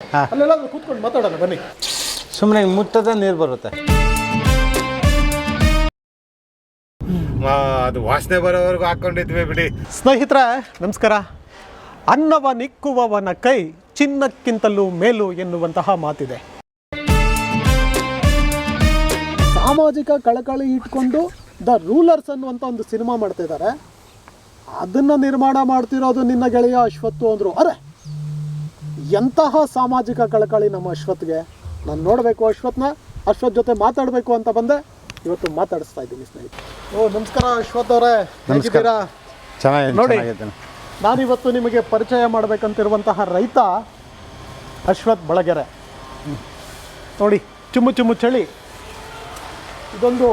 ಹಾ. ಅಲ್ಲೆಲ್ಲಾದ್ರೂ ಕೂತ್ಕೊಂಡು ಮಾತಾಡೋಣ ಬನ್ನಿ. ಸುಮ್ಮನೆ ಮುಟ್ಟದ ನೀರು ಬರುತ್ತೆ. ಅದು ವಾಸನೆ ಬರೋವರೆಗೂ ಹಾಕೊಂಡಿದ್ವಿ ಬಿಡಿ. ಸ್ನೇಹಿತರೆ ನಮಸ್ಕಾರ. ಅನ್ನವ ನಿಕ್ಕುವವನ ಕೈ ಚಿನ್ನಕ್ಕಿಂತಲೂ ಮೇಲು ಎನ್ನುವಂತಹ ಮಾತಿದೆ. ಸಾಮಾಜಿಕ ಕಳಕಳಿ ಇಟ್ಕೊಂಡು ದ ರೂಲರ್ಸ್ ಅನ್ನುವಂಥ ಒಂದು ಸಿನಿಮಾ ಮಾಡ್ತಾ ಇದ್ದಾರೆ ಅದನ್ನು ನಿರ್ಮಾಣ ಮಾಡ್ತಿರೋದು ನಿನ್ನ ಗೆಳೆಯ ಅಶ್ವತ್ತು ಅಂದರು. ಅರೆ ಎಂತಹ ಸಾಮಾಜಿಕ ಕಳಕಳಿ ನಮ್ಮ ಅಶ್ವತ್ಗೆ? ನಾನು ನೋಡಬೇಕು ಅಶ್ವತ್ನ ಅಶ್ವತ್ ಜೊತೆ ಮಾತಾಡಬೇಕು ಅಂತ ಬಂದೆ. ಇವತ್ತು ಮಾತಾಡಿಸ್ತಾ ಇದ್ದೀನಿ ಸ್ನೇಹಿತರೆ. ಓ ನಮಸ್ಕಾರ ಅಶ್ವತ್ ಅವರೇ. ಹೇಗಿದ್ದೀರಾ? ಚೆನ್ನಾಗಿದೆ ನೋಡಿ. ನಾನಿವತ್ತು ನಿಮಗೆ ಪರಿಚಯ ಮಾಡಬೇಕಂತಿರುವಂತಹ ರೈತ ಅಶ್ವತ್ ಬಳಗೆರೆ. ನೋಡಿ ಚುಮ್ಮು ಚುಮ್ಮು ಚಳಿ. ಇದೊಂದು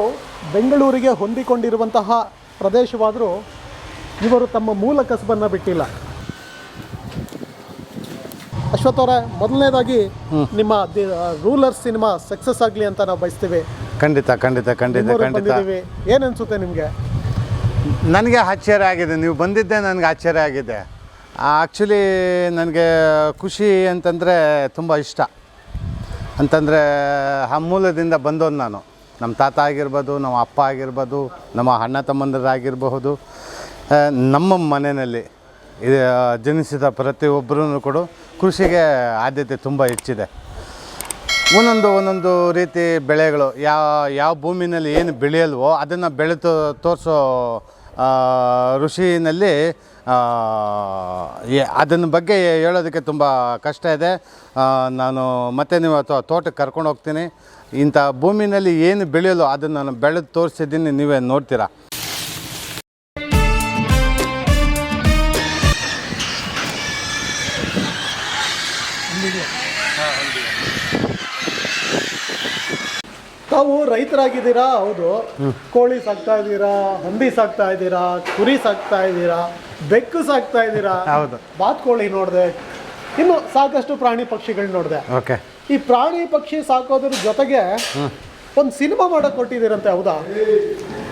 ಬೆಂಗಳೂರಿಗೆ ಹೊಂದಿಕೊಂಡಿರುವಂತಹ ಪ್ರದೇಶವಾದರೂ ಇವರು ತಮ್ಮ ಮೂಲ ಕಸಬನ್ನು ಬಿಟ್ಟಿಲ್ಲ. ಅಶ್ವಥ್ ಅವರೇ ಮೊದಲನೇದಾಗಿ ನಿಮ್ಮ ರೂಲರ್ ಸಿನಿಮಾ ಸಕ್ಸಸ್ ಆಗಲಿ ಅಂತ ನಾವು ಬಯಸ್ತೀವಿ. ಖಂಡಿತ ಖಂಡಿತ ಖಂಡಿತ ಖಂಡಿತ. ಬಂದಿದ್ದೀವಿ. ಏನು ಅನ್ಸುತ್ತೆ ನಿಮಗೆ? ನನಗೆ ಆಶ್ಚರ್ಯ ಆಗಿದೆ. ನೀವು ಬಂದಿದ್ದೆ ನನಗೆ ಆಶ್ಚರ್ಯ ಆಗಿದೆ. ಆ್ಯಕ್ಚುಲಿ ನನಗೆ ಖುಷಿ ಅಂತಂದರೆ ತುಂಬ ಇಷ್ಟ. ಅಂತಂದರೆ ಆ ಮೂಲದಿಂದ ಬಂದವನು ನಾನು. ನಮ್ಮ ತಾತ ಆಗಿರ್ಬೋದು ನಮ್ಮ ಅಪ್ಪ ಆಗಿರ್ಬೋದು ನಮ್ಮ ಅಣ್ಣ ತಮ್ಮಂದರಾಗಿರಬಹುದು. ನಮ್ಮ ಮನೆಯಲ್ಲಿ ಇದು ಜನಿಸಿದ ಪ್ರತಿಯೊಬ್ಬರೂ ಕೂಡ ಕೃಷಿಗೆ ಆದ್ಯತೆ ತುಂಬ ಹೆಚ್ಚಿದೆ. ಒಂದೊಂದು ಒಂದೊಂದು ರೀತಿ ಬೆಳೆಗಳು ಯಾವ ಯಾವ ಭೂಮಿನಲ್ಲಿ ಏನು ಬೆಳೆಯಲ್ವೋ ಅದನ್ನು ಬೆಳೆದು ತೋರಿಸೋ ಋಷಿನಲ್ಲಿ ಅದನ್ನ ಬಗ್ಗೆ ಹೇಳೋದಕ್ಕೆ ತುಂಬ ಕಷ್ಟ ಇದೆ. ನಾನು ಮತ್ತೆ ನೀವು ಅಥವಾ ತೋಟಕ್ಕೆ ಕರ್ಕೊಂಡು ಹೋಗ್ತೀನಿ. ಇಂಥ ಭೂಮಿನಲ್ಲಿ ಏನು ಬೆಳೆಯಲು ಅದನ್ನು ನಾನು ಬೆಳೆದು ತೋರಿಸಿದ್ದೀನಿ, ನೀವೇ ನೋಡ್ತೀರಾ? ತಾವು ರೈತರಾಗಿದ್ದೀರಾ? ಹೌದು. ಕೋಳಿ ಸಾಕ್ತಾ ಇದ್ದೀರಾ? ಹಂದಿ ಸಾಕ್ತಾ ಇದ್ದೀರಾ? ಕುರಿ ಸಾಕ್ತಾ ಇದ್ದೀರಾ? ಬೆಕ್ಕು ಸಾಕ್ತಾ ಇದ್ದೀರಾ? ಹೌದು. ಬಾತ್ಕೋಳಿ ನೋಡಿದೆ. ಇನ್ನು ಸಾಕಷ್ಟು ಪ್ರಾಣಿ ಪಕ್ಷಿಗಳು ನೋಡಿದೆ. ಓಕೆ. ಈ ಪ್ರಾಣಿ ಪಕ್ಷಿ ಸಾಕೋದ್ರ ಜೊತೆಗೆ ಒಂದು ಸಿನಿಮಾ ಮಾಡಕ್ ಕೊಟ್ಟಿದ್ದೀರಂತೆ ಹೌದಾ?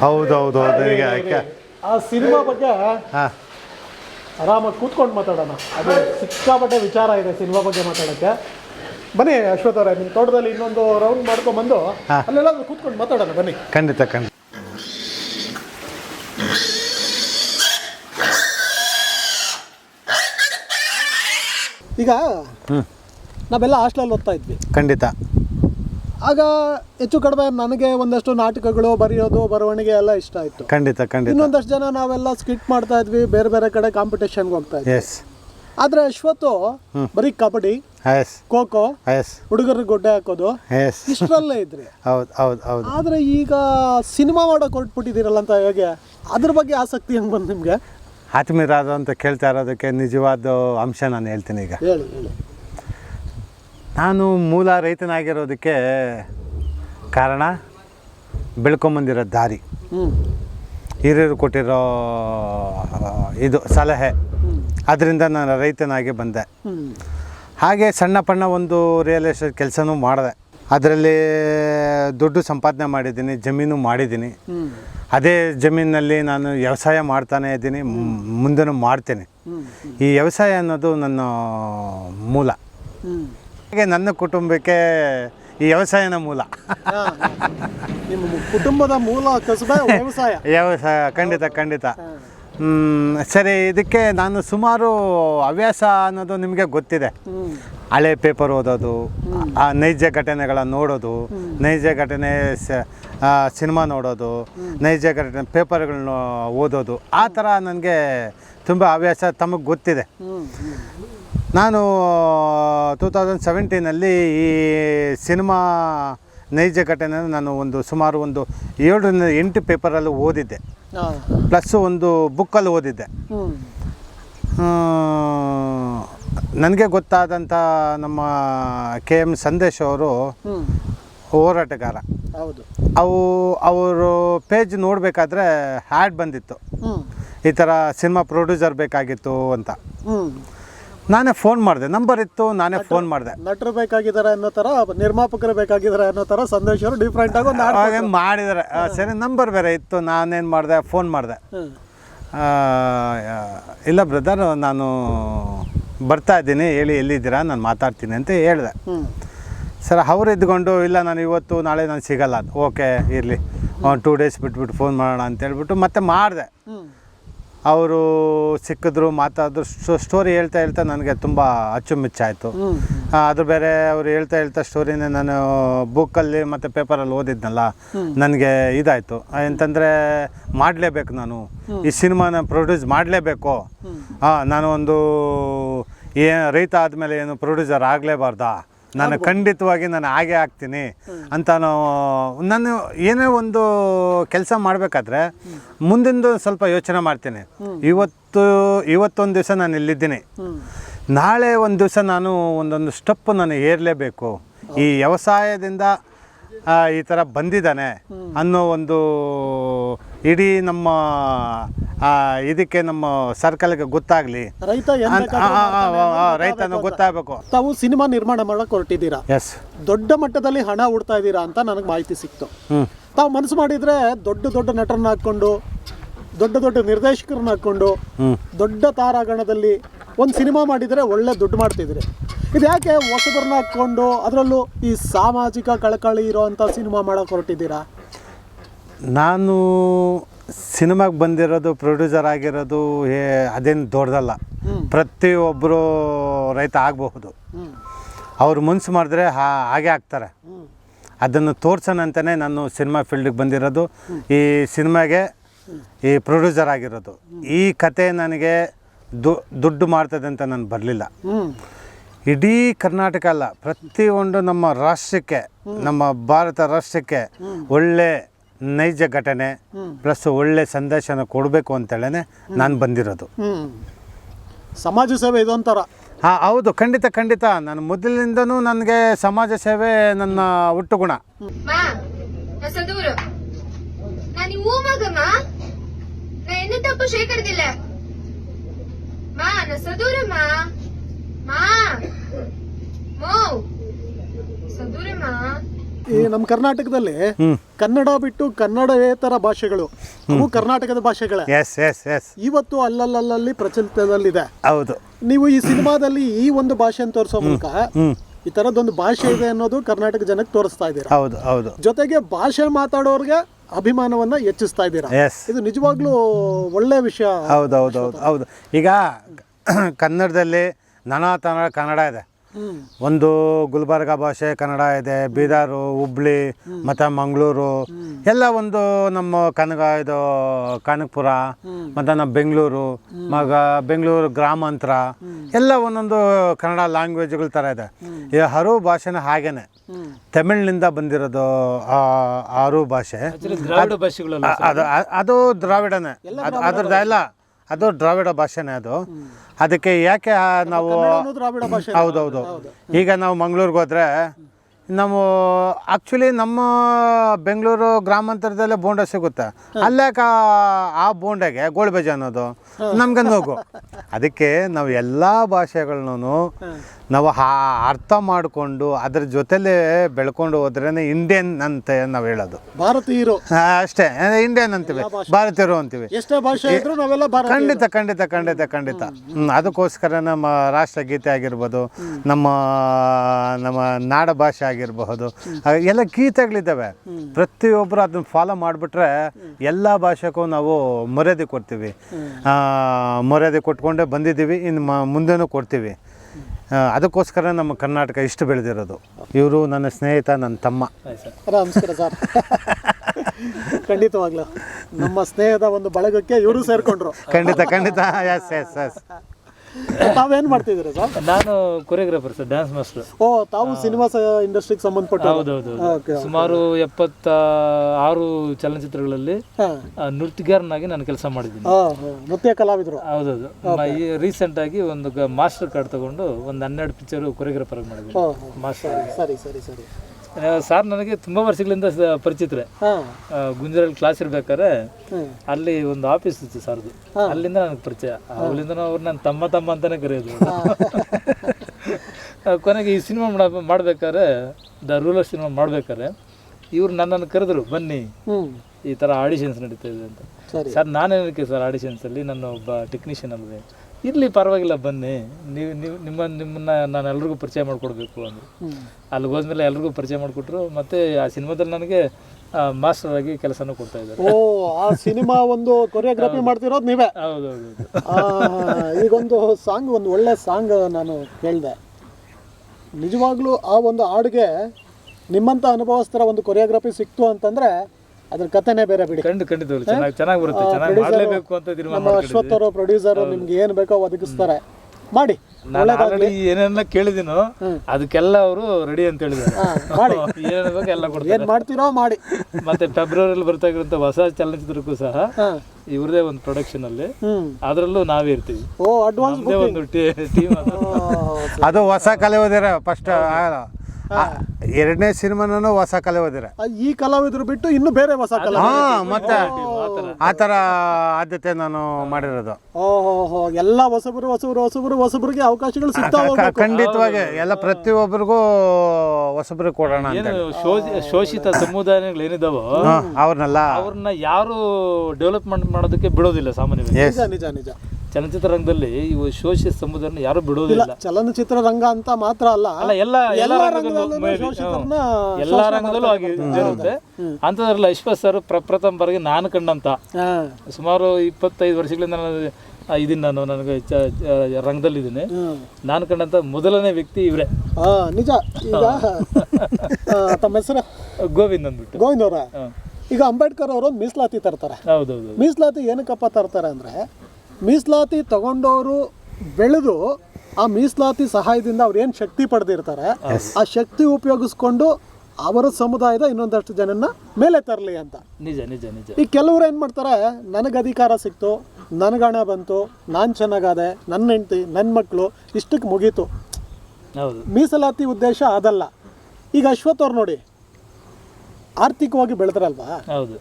ಹೌದು ಹೌದು ಹೌದು ಈಗ ಕ- ಆ ಸಿನಿಮಾ ಬಗ್ಗೆ ಆರಾಮಾಗಿ ಕೂತ್ಕೊಂಡು ಮಾತಾಡೋಣ. ಅದೇ ಸಿಕ್ಕಾಪಟ್ಟೆ ವಿಚಾರ ಇದೆ ಸಿನಿಮಾ ಬಗ್ಗೆ ಮಾತಾಡೋಕ್ಕೆ. ಬನ್ನಿ ಅಶ್ವಥ್ ಅವರೇ ನಿಮ್ಮ ತೋಟದಲ್ಲಿ ಇನ್ನೊಂದು ರೌಂಡ್ ಮಾಡ್ಕೊಂಡ್ಬಂದು ಅಲ್ಲೆಲ್ಲಾದ್ರೂ ಕೂತ್ಕೊಂಡು ಮಾತಾಡೋಣ ಬನ್ನಿ. ಖಂಡಿತ ಖಂಡಿತ. ಈಗ ನಾವೆಲ್ಲ ಹಾಸ್ಟೆಲಲ್ಲಿ ಓದ್ತಾ ಇದ್ವಿ. ಖಂಡಿತ. ಆಗ ಹೆಚ್ಚು ಕಡಿಮೆ ನನಗೆ ಒಂದಷ್ಟು ನಾಟಕಗಳು ಬರೆಯೋದು ಬರವಣಿಗೆ ಎಲ್ಲ ಇಷ್ಟ ಆಯಿತು. ಖಂಡಿತ ಖಂಡಿತ. ಇನ್ನೊಂದಷ್ಟು ಜನ ನಾವೆಲ್ಲ ಸ್ಕಿಟ್ ಮಾಡ್ತಾ ಇದ್ವಿ ಬೇರೆ ಬೇರೆ ಕಡೆ ಕಾಂಪಿಟೇಷನ್ಗೆ ಹೋಗ್ತಾ ಇದ್ವಿ. ಆದರೆ ಅಶ್ವತ್ತು ಬರೀ ಕಬಡ್ಡಿ ಎಸ್ ಖೋ ಎಸ್ ಹುಡುಗರಿಗೆ ಗೊಡ್ಡೆ ಹಾಕೋದು? ಎಸ್ ಇಷ್ಟರಲ್ಲೇ ಇದ್ರಿ? ಹೌದು ಹೌದು ಹೌದು. ಆದರೆ ಈಗ ಸಿನಿಮಾ ಮಾಡೋಕೆ ಹೊರಟ್ಬಿಟ್ಟಿದ್ದೀರಲ್ಲ ಅಂತ ಹೇಗೆ? ಅದ್ರ ಬಗ್ಗೆ ಆಸಕ್ತಿ ಹೆಂಗೆ ಬಂದು ನಿಮಗೆ? ಆತ್ಮೀಯರಾದ ಅಂತ ಕೇಳ್ತಾ ಇರೋದಕ್ಕೆ ನಿಜವಾದ ಅಂಶ ನಾನು ಹೇಳ್ತೀನಿ ಈಗ. ಹೇಳಿ ಹೇಳಿ. ನಾನು ಮೂಲ ರೈತನಾಗಿರೋದಕ್ಕೆ ಕಾರಣ ಬೆಳ್ಕೊಂಬಂದಿರೋ ದಾರಿ. ಹ್ಞೂ ಹಿರಿಯರು ಕೊಟ್ಟಿರೋ ಇದು ಸಲಹೆ. ಅದರಿಂದ ನಾನು ರೈತನಾಗಿ ಬಂದೆ. ಹಾಗೆ ಸಣ್ಣ ಪಣ್ಣ ಒಂದು ರಿಯಲ್ ಎಸ್ಟೇಟ್ ಕೆಲಸನೂ ಮಾಡಿದೆ. ಅದರಲ್ಲಿ ದುಡ್ಡು ಸಂಪಾದನೆ ಮಾಡಿದ್ದೀನಿ ಜಮೀನು ಮಾಡಿದ್ದೀನಿ. ಅದೇ ಜಮೀನಿನಲ್ಲಿ ನಾನು ವ್ಯವಸಾಯ ಮಾಡ್ತಾನೆ ಇದ್ದೀನಿ ಮುಂದೆನೂ ಮಾಡ್ತೇನೆ. ಈ ವ್ಯವಸಾಯ ಅನ್ನೋದು ನನ್ನ ಮೂಲ. ಹಾಗೆ ನನ್ನ ಕುಟುಂಬಕ್ಕೆ ಈ ವ್ಯವಸಾಯನ ಮೂಲ. ನಿಮ್ಮ ಕುಟುಂಬದ ಮೂಲ ಕಸಬೆ ವ್ಯವಸಾಯ. ವ್ಯವಸಾಯ ಖಂಡಿತ ಖಂಡಿತ. ಸರಿ ಇದಕ್ಕೆ ನಾನು ಸುಮಾರು ಹವ್ಯಾಸ ಅನ್ನೋದು ನಿಮಗೆ ಗೊತ್ತಿದೆ. ಹಳೆ ಪೇಪರ್ ಓದೋದು ಆ ನೈಜ ಘಟನೆಗಳನ್ನು ನೋಡೋದು ನೈಜ ಘಟನೆ ಸಿನಿಮಾ ನೋಡೋದು ನೈಜ ಘಟನೆ ಪೇಪರ್ಗಳನ್ನ ಓದೋದು ಆ ಥರ ನನಗೆ ತುಂಬ ಹವ್ಯಾಸ ತಮಗೆ ಗೊತ್ತಿದೆ. ನಾನು ಟೂ ತೌಸಂಡ್ ಸೆವೆಂಟೀನಲ್ಲಿ ಈ ಸಿನಿಮಾ ನೈಜ ಘಟನೆ ನಾನು ಒಂದು ಸುಮಾರು ಒಂದು ಏಳರಿಂದ ಎಂಟು ಪೇಪರಲ್ಲಿ ಓದಿದ್ದೆ. ಪ್ಲಸ್ ಪ್ಲಸ್ಸು ಒಂದು ಬುಕ್ಕಲ್ಲಿ ಓದಿದ್ದೆ. ನನಗೆ ಗೊತ್ತಾದಂಥ ನಮ್ಮ ಕೆ ಎಂ ಸಂದೇಶ್ ಅವರು ಹೋರಾಟಗಾರ. ಹೌದು. ಅವು ಅವರು ಪೇಜ್ ನೋಡಬೇಕಾದ್ರೆ ಹ್ಯಾಡ್ ಬಂದಿತ್ತು. ಈ ಥರ ಸಿನಿಮಾ ಪ್ರೊಡ್ಯೂಸರ್ ಬೇಕಾಗಿತ್ತು ಅಂತ. ನಾನೇ ಫೋನ್ ಮಾಡಿದೆ. ನಂಬರ್ ಇತ್ತು ನಾನೇ ಫೋನ್ ಮಾಡಿದೆ. ನಟರು ಬೇಕಾಗಿದ್ದಾರೆ ಅನ್ನೋ ತರ ನಿರ್ಮಾಪಕರು ಬೇಕಾಗಿದ್ದಾರೆ ಅನ್ನೋ ತರ ಸಂದೇಶವರು ಡಿಫ್ರೆಂಟ್ ಆಗಿ ಒಂದು ಅವಾಗ ಮಾಡಿದ್ದಾರೆ. ಸರಿ ನಂಬರ್ ಬೇರೆ ಇತ್ತು ನಾನೇನು ಮಾಡಿದೆ ಫೋನ್ ಮಾಡಿದೆ. ಇಲ್ಲ ಬ್ರದರ್ ನಾನು ಬರ್ತಾ ಇದ್ದೀನಿ ಹೇಳಿ ಎಲ್ಲಿದ್ದೀರಾ ನಾನು ಮಾತಾಡ್ತೀನಿ ಅಂತ ಹೇಳಿದೆ. ಸರ್ ಅವ್ರು ಇದ್ಕೊಂಡು ಇಲ್ಲ ನಾನು ಇವತ್ತು ನಾಳೆ ನಾನು ಸಿಗಲ್ಲ. ಓಕೆ ಇರಲಿ. ಒಂದು ಟೂ ಡೇಸ್ ಬಿಟ್ಬಿಟ್ಟು ಫೋನ್ ಮಾಡೋಣ ಅಂತ ಹೇಳ್ಬಿಟ್ಟು ಮತ್ತೆ ಮಾಡಿದೆ. ಅವರು ಸಿಕ್ಕಿದ್ರು ಮಾತಾಡಿದ್ರು ಸ್ಟೋರಿ ಹೇಳ್ತಾ ಹೇಳ್ತಾ ನನಗೆ ತುಂಬ ಅಚ್ಚುಮೆಚ್ಚಾಯಿತು. ಅದ್ರ ಅದು ಬೇರೆ ಅವ್ರು ಹೇಳ್ತಾ ಹೇಳ್ತಾ ಸ್ಟೋರಿನೇ ನಾನು ಬುಕ್ಕಲ್ಲಿ ಮತ್ತು ಪೇಪರಲ್ಲಿ ಓದಿದ್ನಲ್ಲ ನನಗೆ ಇದಾಯಿತು. ಎಂತಂದರೆ ಮಾಡಲೇಬೇಕು ನಾನು. ಈ ಸಿನಿಮಾನ ಪ್ರೊಡ್ಯೂಸ್ ಮಾಡಲೇಬೇಕು. ಹಾಂ ನಾನು ಒಂದು ಏ ರೈತ ಆದಮೇಲೆ ಏನು ಪ್ರೊಡ್ಯೂಸರ್ ಆಗಲೇಬಾರ್ದಾ? ನಾನು ಖಂಡಿತವಾಗಿ ನಾನು ಹಾಗೆ ಆಗ್ತೀನಿ ಅಂತ ನಾನು ಏನೇ ಒಂದು ಕೆಲಸ ಮಾಡಬೇಕಾದ್ರೆ ಮುಂದಿಂದು ಸ್ವಲ್ಪ ಯೋಚನೆ ಮಾಡ್ತೀನಿ. ಇವತ್ತು ಇವತ್ತೊಂದು ದಿವಸ ನಾನು ಇಲ್ಲಿದ್ದೀನಿ. ನಾಳೆ ಒಂದು ದಿವಸ ನಾನು ಒಂದೊಂದು ಸ್ಟೆಪ್ ನಾನು ಏರಲೇಬೇಕು. ಈ ವ್ಯವಸಾಯದಿಂದ ಈ ಥರ ಬಂದಿದ್ದಾನೆ ಅನ್ನೋ ಒಂದು ಇಡೀ ನಮ್ಮ ಇದಕ್ಕೆ ನಮ್ಮ ಸರ್ಕಲ್ಗೆ ಗೊತ್ತಾಗಲಿ. ರೈತ ರೈತನ ಗೊತ್ತಾಗಬೇಕು. ತಾವು ಸಿನಿಮಾ ನಿರ್ಮಾಣ ಮಾಡಕ್ಕೆ ಹೊರಟಿದ್ದೀರಾ? ಎಸ್ ದೊಡ್ಡ ಮಟ್ಟದಲ್ಲಿ ಹಣ ಹುಡ್ತಾ ಇದ್ದೀರಾ ಅಂತ ನನಗೆ ಮಾಹಿತಿ ಸಿಕ್ತು. ತಾವು ಮನಸ್ಸು ಮಾಡಿದ್ರೆ ದೊಡ್ಡ ದೊಡ್ಡ ನಟರನ್ನ ಹಾಕ್ಕೊಂಡು ದೊಡ್ಡ ದೊಡ್ಡ ನಿರ್ದೇಶಕರನ್ನ ಹಾಕ್ಕೊಂಡು ಹ್ಞೂ ದೊಡ್ಡ ತಾರಾಗಣದಲ್ಲಿ ಒಂದು ಸಿನಿಮಾ ಮಾಡಿದರೆ ಒಳ್ಳೆ ದುಡ್ಡು ಮಾಡ್ತಿದ್ರಿ ಇದು ಯಾಕೆ ಹೊಸಬರನ್ನ ಹಾಕ್ಕೊಂಡು ಅದರಲ್ಲೂ ಈ ಸಾಮಾಜಿಕ ಕಳಕಳಿ ಇರೋವಂಥ ಸಿನಿಮಾ ಮಾಡೋಕೆ ಹೊರಟಿದ್ದೀರಾ? ನಾನು ಸಿನಿಮಾಗೆ ಬಂದಿರೋದು ಪ್ರೊಡ್ಯೂಸರ್ ಆಗಿರೋದು ಏ ಅದೇನು ದೊಡ್ಡದಲ್ಲ. ಪ್ರತಿಯೊಬ್ಬರು ರೈತ ಆಗಬಹುದು. ಅವ್ರು ಮನ್ಸು ಮಾಡಿದ್ರೆ ಹಾ- ಹಾಗೆ ಆಗ್ತಾರೆ. ಅದನ್ನು ತೋರ್ಸೋಣ ಅಂತಲೇ ನಾನು ಸಿನಿಮಾ ಫೀಲ್ಡಿಗೆ ಬಂದಿರೋದು. ಈ ಸಿನಿಮಾಗೆ ಈ ಪ್ರೊಡ್ಯೂಸರ್ ಆಗಿರೋದು. ಈ ಕತೆ ನನಗೆ ದು ದುಡ್ಡು ಮಾಡ್ತದೆ ಅಂತ ನಾನು ಬರಲಿಲ್ಲ. ಇಡೀ ಕರ್ನಾಟಕ ಅಲ್ಲ ಪ್ರತಿಯೊಂದು ನಮ್ಮ ರಾಷ್ಟ್ರಕ್ಕೆ ನಮ್ಮ ಭಾರತ ರಾಷ್ಟ್ರಕ್ಕೆ ಒಳ್ಳೆ ನೈಜ ಘಟನೆ ಪ್ಲಸ್ ಒಳ್ಳೆ ಸಂದೇಶನ ಕೊಡಬೇಕು ಅಂತೇಳೇ ನಾನು ಬಂದಿರೋದು. ಸಮಾಜ ಸೇವೆ ಇದೊಂಥರ ಹಾಂ ಹೌದು. ಖಂಡಿತ ಖಂಡಿತ. ನಾನು ಮೊದಲಿನಿಂದನೂ ನನಗೆ ಸಮಾಜ ಸೇವೆ ನನ್ನ ಒಟ್ಟು ಗುಣ మా ಈ ನಮ್ಮ ಕರ್ನಾಟಕದಲ್ಲಿ ಕನ್ನಡ ಬಿಟ್ಟು ಕನ್ನಡೇತರ ಭಾಷೆಗಳು. ಅವು ಕರ್ನಾಟಕದ ಭಾಷೆಗಳೇ. ಎಸ್ ಎಸ್ ಎಸ್ ಇವತ್ತು ಅಲ್ಲಲ್ಲಲ್ಲಿ ಪ್ರಚಲಿತದಲ್ಲಿದೆ. ಹೌದು. ನೀವು ಈ ಸಿನಿಮಾದಲ್ಲಿ ಈ ಒಂದು ಭಾಷೆ ತೋರಿಸೋ ಮೂಲಕ ಈ ತರದೊಂದು ಭಾಷೆ ಇದೆ ಅನ್ನೋದು ಕರ್ನಾಟಕ ಜನಕ್ಕೆ ತೋರಿಸ್ತಾ ಇದ್ದೀರಾ? ಹೌದು ಹೌದು. ಜೊತೆಗೆ ಭಾಷೆ ಮಾತಾಡೋರ್ಗೆ ಅಭಿಮಾನವನ್ನ ಹೆಚ್ಚಿಸ್ತಾ ಇದ್ದೀರಾ? ಇದು ನಿಜವಾಗ್ಲೂ ಒಳ್ಳೆ ವಿಷಯ. ಹೌದು ಹೌದು ಹೌದು ಹೌದು. ಈಗ ಕನ್ನಡದಲ್ಲಿ ನಾನಾ ಥರ ಕನ್ನಡ ಇದೆ. ಒಂದು ಗುಲ್ಬರ್ಗ ಭಾಷೆ ಕನ್ನಡ ಇದೆ ಬೀದಾರು ಹುಬ್ಳಿ ಮತ್ತು ಮಂಗಳೂರು ಎಲ್ಲ ಒಂದು ನಮ್ಮ ಕನಗ ಇದು ಕನಕಪುರ ಮತ್ತು ನಮ್ಮ ಬೆಂಗಳೂರು ಮಗ ಬೆಂಗಳೂರು ಗ್ರಾಮಾಂತರ ಎಲ್ಲ ಒಂದೊಂದು ಕನ್ನಡ ಲ್ಯಾಂಗ್ವೇಜ್ಗಳ ಥರ ಇದೆ. ಈ ಹರು ಭಾಷೆನ ಹಾಗೇನೆ ತಮಿಳಿನಿಂದ ಬಂದಿರೋದು ಆ ಹರು ಭಾಷೆ. ಅದು ಅದು ದ್ರಾವಿಡನೇ. ಅದು ಅದ್ರದ್ದು ಎಲ್ಲ ಅದು ದ್ರಾವಿಡ ಭಾಷೆನೇ ಅದು. ಅದಕ್ಕೆ ಯಾಕೆ ಆ ನಾವು ದ್ರಾವಿಡ ಭಾಷೆ ಹೌದೌದು. ಈಗ ನಾವು ಮಂಗ್ಳೂರಿಗೆ ಹೋದ್ರೆ ನಾವು ಆ್ಯಕ್ಚುಲಿ ನಮ್ಮ ಬೆಂಗಳೂರು ಗ್ರಾಮಾಂತರದಲ್ಲೇ ಬೋಂಡ ಸಿಗುತ್ತೆ. ಅಲ್ಲಾಕ ಆ ಬೋಂಡೆಗೆ ಗೋಳ್ಬೇಜ ಅನ್ನೋದು. ನಮ್ಗೆ ನೋಗು ಅದಕ್ಕೆ ನಾವು ಎಲ್ಲ ಭಾಷೆಗಳನ್ನೂ ನಾವು ಹಾ ಅರ್ಥ ಮಾಡಿಕೊಂಡು ಅದ್ರ ಜೊತೆಲೇ ಬೆಳ್ಕೊಂಡು ಹೋದ್ರೇ ಇಂಡಿಯನ್ ಅಂತ ನಾವು ಹೇಳೋದು. ಭಾರತೀಯರು. ಅಷ್ಟೇ. ಇಂಡಿಯನ್ ಅಂತೀವಿ. ಭಾರತೀಯರು ಅಂತೀವಿ. ಎಷ್ಟೇ ಭಾಷೆ ನಾವೆಲ್ಲ ಖಂಡಿತ ಖಂಡಿತ ಖಂಡಿತ ಖಂಡಿತ. ಅದಕ್ಕೋಸ್ಕರ ನಮ್ಮ ರಾಷ್ಟ್ರಗೀತೆ ಆಗಿರ್ಬೋದು ನಮ್ಮ ನಮ್ಮ ನಾಡ ಭಾಷೆ ಆಗಿರಬಹುದು ಎಲ್ಲ ಗೀತೆಗಳಿದ್ದಾವೆ ಪ್ರತಿಯೊಬ್ಬರು ಅದನ್ನ ಫಾಲೋ ಮಾಡಿಬಿಟ್ರೆ ಎಲ್ಲ ಭಾಷೆಗೂ ನಾವು ಮರ್ಯಾದೆ ಕೊಡ್ತೀವಿ. ಮರ್ಯಾದೆ ಕೊಟ್ಕೊಂಡೇ ಬಂದಿದ್ದೀವಿ ಇನ್ನು ಮುಂದೆನೂ ಕೊಡ್ತೀವಿ. ಅದಕ್ಕೋಸ್ಕರ ನಮ್ಮ ಕರ್ನಾಟಕ ಇಷ್ಟು ಬೆಳೆದಿರೋದು. ಇವರು ನನ್ನ ಸ್ನೇಹಿತ ನನ್ನ ತಮ್ಮ. ನಮಸ್ಕಾರ ಸರ್. ಖಂಡಿತವಾಗ್ಲೂ. ನಮ್ಮ ಸ್ನೇಹದ ಒಂದು ಬಳಗಕ್ಕೆ ಇವರು ಸೇರ್ಕೊಂಡ್ರು. ಖಂಡಿತ ಖಂಡಿತ. ಎಸ್ ಎಸ್ ಎಸ್ ತಾವೇನ್ ಮಾಡ್ತಿದ್ದೀರಾ ಸರ್? ನಾನು ಕೊರಿಯೋಗ್ರಾಫರ್ ಸರ್ ಡ್ಯಾನ್ಸ್ ಮಾಸ್ಟರ್ ಓ ತಾವು ಸಿನಿಮಾ ಇಂಡಸ್ಟ್ರಿಗೆ ಸಂಬಂಧಪಟ್ಟ ಹೌದೌದು ಸುಮಾರು ಎಪ್ಪತ್ತ ಆರು ಚಲನಚಿತ್ರಗಳಲ್ಲಿ ನೃತ್ಯಗಾರನಾಗಿ ನಾನು ಕೆಲಸ ಮಾಡಿದ್ದೀನಿ. ನೃತ್ಯ ಕಲಾವಿದರು? ಹೌದೌದು. ರೀಸೆಂಟ್ ಆಗಿ ಒಂದು ಮಾಸ್ಟರ್ ಕಾರ್ಡ್ ತಗೊಂಡು ಒಂದು ಹನ್ನೆರಡು ಪಿಕ್ಚರ್ ಕೊರಿಯೋಗ್ರಾಫರ್ ಮಾಡಿದ್ದೀನಿ. ಮಾಸ್ಟರ್ ಸರಿ ಸರಿ ಸರಿ. ಸರ್ ನನಗೆ ತುಂಬಾ ವರ್ಷಗಳಿಂದ ಸ- ಪರಿಚಿತರೆ. ಹಾ. ಗುಂಜರಲ್ಲಿ ಕ್ಲಾಸ್ ಇರ್ಬೇಕಾದ್ರೆ ಅಲ್ಲಿ ಒಂದು ಆಫೀಸ್ ಇತ್ತು ಸರ್ದು. ಅಲ್ಲಿಂದ ನನಗೆ ಪರಿಚಯ. ಅಲ್ಲಿಂದ ಅವ್ರು ನನ್ನ ತಮ್ಮ ತಮ್ಮ ಅಂತಾನೆ ಕರೆಯೋದು. ಆ, ಕೊನೆಗೆ ಈ ಸಿನಿಮಾ ಮಾಡ ಮಾಡ್ಬೇಕಾದ್ರೆ ದ ರೂಲರ್ ಸಿನಿಮಾ ಮಾಡ್ಬೇಕಾದ್ರೆ ಇವ್ರು ನನ್ನನ್ನು ಕರೆದ್ರು ಬನ್ನಿ. ಈ ಥರ ಆಡಿಷನ್ಸ್ ನಡೀತಾ ಇದೆ ಅಂತ. ಸರಿ. ಸರ್ ನಾನೇನಕ್ಕೆ ಸರ್ ಆಡಿಷನ್ಸಲ್ಲಿ ನನ್ನ ಒಬ್ಬ ಟೆಕ್ನಿಷಿಯನ್ ಅಲ್ವೇ? ಇರಲಿ ಪರವಾಗಿಲ್ಲ ಬನ್ನಿ. ನೀವು ನೀವು ನಿಮ್ಮ ನಿಮ್ಮನ್ನ ನಾನು ಎಲ್ರಿಗೂ ಪರಿಚಯ ಮಾಡಿಕೊಡ್ಬೇಕು ಅಂದರು. ಅಲ್ಲಿ ಹೋದ್ಮೇಲೆ ಎಲ್ರಿಗೂ ಪರಿಚಯ ಮಾಡಿಕೊಟ್ರು ಮತ್ತು ಆ ಸಿನಿಮಾದಲ್ಲಿ ನನಗೆ ಮಾಸ್ಟರ್ ಆಗಿ ಕೆಲಸನೂ ಕೊಡ್ತಾ ಇದ್ದಾರೆ. ಓ ಆ ಸಿನಿಮಾ ಒಂದು ಕೊರಿಯೋಗ್ರಫಿ ಮಾಡ್ತಿರೋದು ನೀವೇ? ಹೌದು ಹೌದು ಹೌದು ಆ, ಈಗೊಂದು ಸಾಂಗ್ ಒಂದು ಒಳ್ಳೆ ಸಾಂಗ್ ನಾನು ಕೇಳಿದೆ. ನಿಜವಾಗ್ಲೂ ಆ ಒಂದು ಹಾಡಿಗೆ ನಿಮ್ಮಂಥ ಅನುಭವಸ್ಥರ ಒಂದು ಕೊರಿಯೋಗ್ರಫಿ ಸಿಕ್ತು ಅಂತಂದ್ರೆ ಅದ್ರ ಕಥೆನೇ ಬೇರೆ ಬಿಡಿ. ಖಂಡಿತ ಖಂಡಿತವಾಗ್ಲು ಚೆನ್ನಾಗಿ ಚೆನ್ನಾಗಿ ಬರುತ್ತೆ. ಚೆನ್ನಾಗಿ ಮಾಡಲೇಬೇಕು ಅಂತ ತೀರ್ಮಾನ ನಮ್ಮ ಅಶ್ವಥ್ ಅವರು ಪ್ರೊಡ್ಯೂಸರ್ ನಿಮ್ಗೆ ಏನು ಬೇಕೋ ಒದಗಿಸ್ತಾರೆ. ಮಾಡಿ. ನಾನು ಆಲ್ರೆಡಿ ಏನೇನ ಕೇಳಿದೀನೋ ಅದಕ್ಕೆಲ್ಲ ಅವರು ರೆಡಿ ಅಂತ ಹೇಳಿದ್ದಾರೆ. ಮಾಡಿ. ಏನೇನು ಎಲ್ಲಾ ಎಲ್ಲ ಕೊಡ್ತಾರೆ. ಏನ್ ಮಾಡ್ತೀರೋ ಮಾಡಿ. ಮತ್ತೆ ಫೆಬ್ರವರಿಯಲ್ಲಿ ಬರ್ತಾ ಇರುವಂಥ ಹೊಸ ಚಲನಚಿತ್ರಕ್ಕೂ ಸಹ ಹಾ. ಇವ್ರದೇ ಒಂದು ಪ್ರೊಡಕ್ಷನ್ ಅಲ್ಲಿ ಅದ್ರಲ್ಲೂ ಅದರಲ್ಲೂ ನಾವೇ ಇರ್ತೀವಿ. ಓ ಅಡ್ವಾನ್ಸ್ ನಮ್ದೇ ಒಂದು ಟೀಮ್ ಅದು. ಅದು ಹೊಸ ಕಲೆ ಓದಿರ ಫಸ್ಟ್ ಎರಡನೇ ಸಿನಿಮಾನು ಹೊಸ ಕಲಾವಿದರ. ಓದಿರ ಈ ಕಲಾವಿದರು ಬಿಟ್ಟು ಇನ್ನು ಬೇರೆ ಹೊಸ ಕಲಾ ಹಾ ಮತ್ತೆ ಆ ಥರ. ಆದ್ಯತೆ ನಾನು ಮಾಡಿರೋದು. ಓಹೋ ಎಲ್ಲ ಹೊಸಬರು ಹೊಸಬರು ಹೊಸಬರು ಹೊಸಬರಿಗೆ ಅವಕಾಶಗಳು ಸಿಗ್ತಾ ಕ- ಹೋಗ್ಬೇಕು ಖಂಡಿತವಾಗಿ ಎಲ್ಲ ಪ್ರತಿಯೊಬ್ಬರಿಗೂ ಹೊಸಬ್ರಿಗೆ ಕೊಡೋಣ ಅಂತ. ಏನು ಶೋಷಿ ಶೋಷಿತ ಸಮುದಾಯಗಳು ಏನಿದಾವೋ ಹಾ, ಅವ್ರನ್ನೆಲ್ಲ ಅವ್ರನ್ನ ಯಾರು ಡೆವಲಪ್ಮೆಂಟ್ ಮಾಡೋದಕ್ಕೆ ಬಿಡೋದಿಲ್ಲ ಸಾಮಾನ್ಯವಾಗಿ. ನಿಜ ನಿಜ ನಿಜ. ಚಲನಚಿತ್ರ ರಂಗದಲ್ಲಿ ಇವು ಶೋಷಿತ ಸಮುದಾಯನ ಯಾರು ಬಿಡೋದಿಲ್ಲ ಚಲನಚಿತ್ರ ರಂಗ ಅಂತ ಮಾತ್ರ ಅಲ್ಲ. ಅಲ್ಲ ಎಲ್ಲ ಎಲ್ಲ ರಂಗದಲ್ಲೂ. ಎಲ್ಲ ರಂಗದಲ್ಲೂ ಆಗಿ ಇರುತ್ತೆ ಅಂಥದ್ರಲ್ಲಿ ಅಶ್ವಥ್ ಸರ್ ಪ್ರಪ್ರಥಮ ಬಾರಿಗೆ ನಾನು ಕಂಡಂತ. ಸುಮಾರು ಇಪ್ಪತ್ತೈದು ವರ್ಷಗಳಿಂದ ನಾನು ಇದೀನಿ ನಾನು ನನಗೆ ರಂಗದಲ್ಲಿ ಇದ್ದೀನಿ ರಂಗದಲ್ಲಿದ್ದೀನಿ. ನಾನು ಕಂಡಂತ ಮೊದಲನೇ ವ್ಯಕ್ತಿ ಇವರೇ. ನಿಜ. ಈಗ? ತಮ್ಮ ಹೆಸರು? ಗೋವಿಂದ್ ಅಂದ್ಬಿಟ್ಟು. ಗೋವಿಂದ್ ಅವರ? ಈಗ ಅಂಬೇಡ್ಕರ್ ಅವರು ಮೀಸಲಾತಿ ತರ್ತಾರೆ. ಹೌದೌದು ಮೀಸಲಾತಿ ಏನಕ್ಕಪ್ಪ ತರ್ತಾರೆ ಅಂದರೆ ಮೀಸಲಾತಿ ತಗೊಂಡವರು ಬೆಳೆದು ಆ ಮೀಸಲಾತಿ ಸಹಾಯದಿಂದ ಅವ್ರು ಏನು ಶಕ್ತಿ ಪಡೆದಿರ್ತಾರೆ ಆ ಶಕ್ತಿ ಉಪಯೋಗಿಸ್ಕೊಂಡು ಅವರ ಸಮುದಾಯದ ಇನ್ನೊಂದಷ್ಟು ಜನನ್ನ ಮೇಲೆ ತರಲಿ ಅಂತ. ನಿಜ ನಿಜ ನಿಜ. ಈ ಕೆಲವರು ಏನು ಮಾಡ್ತಾರೆ ನನಗೆ ಅಧಿಕಾರ ಸಿಕ್ತು ನನಗೆ ಹಣ ಬಂತು ನಾನು ಚೆನ್ನಾಗಾದೆ ನನ್ನ ಹೆಂಡತಿ ನನ್ನ ಮಕ್ಕಳು ಇಷ್ಟಕ್ಕೆ ಮುಗೀತು. ಹೌದು. ಮೀಸಲಾತಿ ಉದ್ದೇಶ ಅದಲ್ಲ. ಈಗ ಅಶ್ವಥ್ ಅವ್ರು ನೋಡಿ ಆರ್ಥಿಕವಾಗಿ ಬೆಳೆದ್ರಲ್ವಾ? ಹೌದು.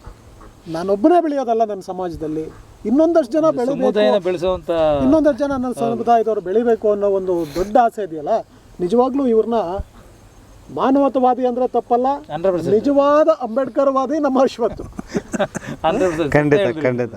ನಾನೊಬ್ಬನೇ ಬೆಳೆಯೋದಲ್ಲ ನನ್ನ ಸಮಾಜದಲ್ಲಿ. ಇನ್ನೊಂದಷ್ಟು ಜನ ಬೆಳಿಬೇಕು. ಬೆಳೆಸುವಂತ ಇನ್ನೊಂದಷ್ಟು ಜನ ನನ್ನ ಸಮುದಾಯದವರು ಬೆಳಿಬೇಕು ಅನ್ನೋ ಒಂದು ದೊಡ್ಡ ಆಸೆ ಇದೆಯಲ್ಲ? ನಿಜವಾಗ್ಲೂ ಇವ್ರನ್ನ ಮಾನವತವಾದಿ ಅಂದ್ರೆ ತಪ್ಪಲ್ಲ. ನಿಜವಾದ ಅಂಬೇಡ್ಕರ್ ವಾದಿ ನಮ್ಮ ಅಶ್ವತ್ತು ಖಂಡಿತ ಖಂಡಿತ.